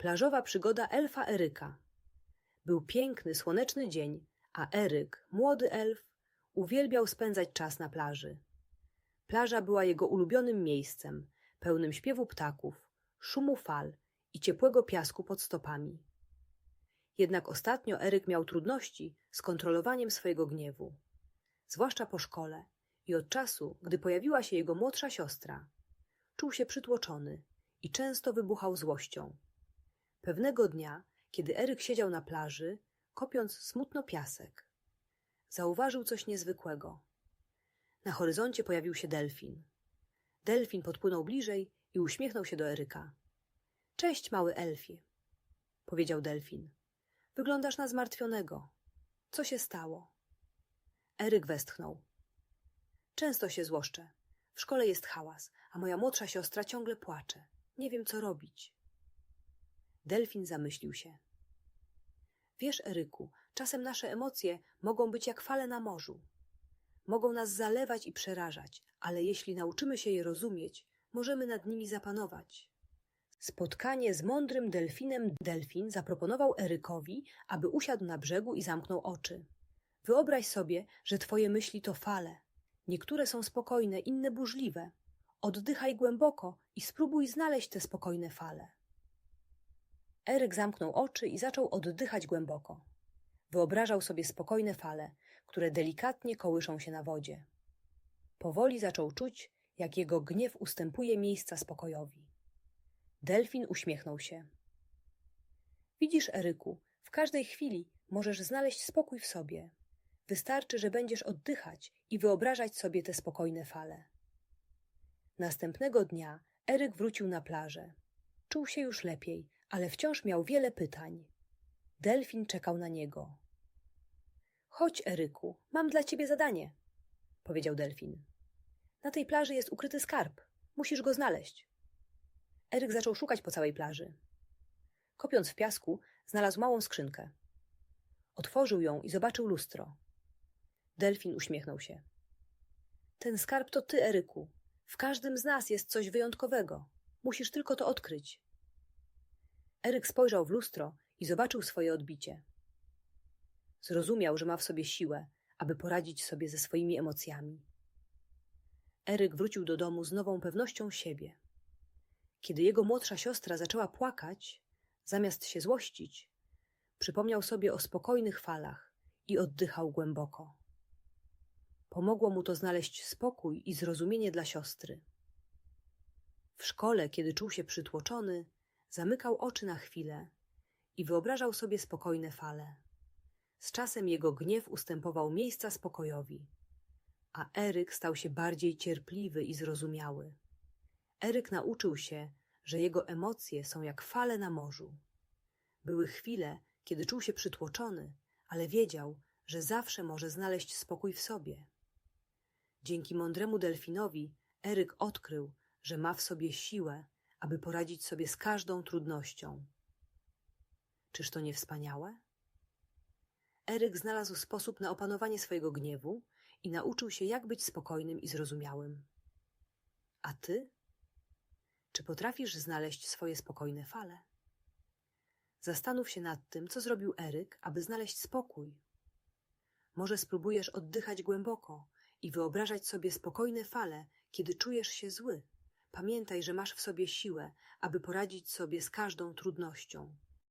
Plażowa przygoda elfa Eryka. Był piękny, słoneczny dzień, a Eryk, młody elf, uwielbiał spędzać czas na plaży. Plaża była jego ulubionym miejscem, pełnym śpiewu ptaków, szumu fal i ciepłego piasku pod stopami. Jednak ostatnio Eryk miał trudności z kontrolowaniem swojego gniewu, zwłaszcza po szkole i od czasu, gdy pojawiła się jego młodsza siostra. Czuł się przytłoczony i często wybuchał złością. Pewnego dnia, kiedy Eryk siedział na plaży, kopiąc smutno piasek, zauważył coś niezwykłego. Na horyzoncie pojawił się delfin. Delfin podpłynął bliżej i uśmiechnął się do Eryka. Cześć, mały elfie, powiedział delfin. Wyglądasz na zmartwionego. Co się stało? Eryk westchnął. Często się złoszczę. W szkole jest hałas, a moja młodsza siostra ciągle płacze. Nie wiem, co robić. Delfin zamyślił się. Wiesz, Eryku, czasem nasze emocje mogą być jak fale na morzu. Mogą nas zalewać i przerażać, ale jeśli nauczymy się je rozumieć, możemy nad nimi zapanować. Spotkanie z mądrym delfinem delfin zaproponował Erykowi, aby usiadł na brzegu i zamknął oczy. Wyobraź sobie, że twoje myśli to fale. Niektóre są spokojne, inne burzliwe. Oddychaj głęboko i spróbuj znaleźć te spokojne fale. Eryk zamknął oczy i zaczął oddychać głęboko. Wyobrażał sobie spokojne fale, które delikatnie kołyszą się na wodzie. Powoli zaczął czuć, jak jego gniew ustępuje miejsca spokojowi. Delfin uśmiechnął się. Widzisz, Eryku, w każdej chwili możesz znaleźć spokój w sobie. Wystarczy, że będziesz oddychać i wyobrażać sobie te spokojne fale. Następnego dnia Eryk wrócił na plażę. Czuł się już lepiej, ale wciąż miał wiele pytań. Delfin czekał na niego. Chodź, Eryku, mam dla ciebie zadanie, powiedział delfin. Na tej plaży jest ukryty skarb. Musisz go znaleźć. Eryk zaczął szukać po całej plaży. Kopiąc w piasku, znalazł małą skrzynkę. Otworzył ją i zobaczył lustro. Delfin uśmiechnął się. Ten skarb to ty, Eryku. W każdym z nas jest coś wyjątkowego. Musisz tylko to odkryć. Eryk spojrzał w lustro i zobaczył swoje odbicie. Zrozumiał, że ma w sobie siłę, aby poradzić sobie ze swoimi emocjami. Eryk wrócił do domu z nową pewnością siebie. Kiedy jego młodsza siostra zaczęła płakać, zamiast się złościć, przypomniał sobie o spokojnych falach i oddychał głęboko. Pomogło mu to znaleźć spokój i zrozumienie dla siostry. W szkole, kiedy czuł się przytłoczony, zamykał oczy na chwilę i wyobrażał sobie spokojne fale. Z czasem jego gniew ustępował miejsca spokojowi, a Eryk stał się bardziej cierpliwy i zrozumiały. Eryk nauczył się, że jego emocje są jak fale na morzu. Były chwile, kiedy czuł się przytłoczony, ale wiedział, że zawsze może znaleźć spokój w sobie. Dzięki mądremu delfinowi Eryk odkrył, że ma w sobie siłę, aby poradzić sobie z każdą trudnością. Czyż to nie wspaniałe? Eryk znalazł sposób na opanowanie swojego gniewu i nauczył się, jak być spokojnym i zrozumiałym. A ty? Czy potrafisz znaleźć swoje spokojne fale? Zastanów się nad tym, co zrobił Eryk, aby znaleźć spokój. Może spróbujesz oddychać głęboko i wyobrażać sobie spokojne fale, kiedy czujesz się zły. Pamiętaj, że masz w sobie siłę, aby poradzić sobie z każdą trudnością.